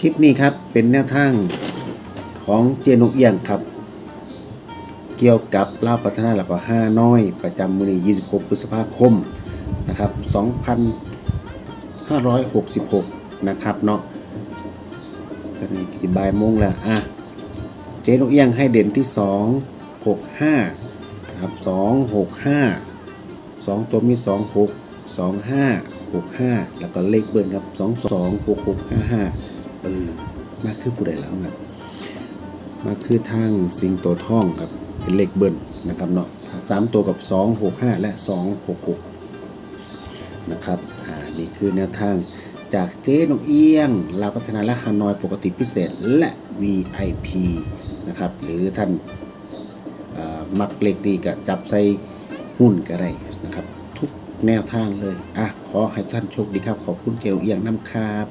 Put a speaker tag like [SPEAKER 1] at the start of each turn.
[SPEAKER 1] คลิปนี้ครับเป็นแนวทางของเจนกเอียงครับ เกี่ยวกับลาวพัฒนาแล้วก็ห้าน้อย ประจำมือนี้26พฤษภาคมนะครับ2566 นะครับเนาะตอนนี้สิบายโมงแล้วอะเจนกเอียงให้เด่นที่ 2 6 5นะครับ2 6 5 2 ตัวมี 2 6 2 5 6 5 แล้วก็เลขเบิ้ลครับ 2 2 6 6 5 5เออมาคือผู้ใดแล้วครับมาคือทางสิงโตทองครับเป็นเลขเบิ้ลนะครับเนาะสามตัวกับ 2 6 5 และ 2 6 6 นะครับอ่านี่คือแนวทางจากเจ๊นกเอี้ยง ลาพัฒนาและฮานอยปกติพิเศษและ VIP นะครับหรือท่านมักเล็กดีก็จับใส่หุ้นก็ได้นะครับ ทุกแนวทางเลย อะ ขอให้ท่านโชคดีครับ ขอบคุณเกลเอียงน้ำครับ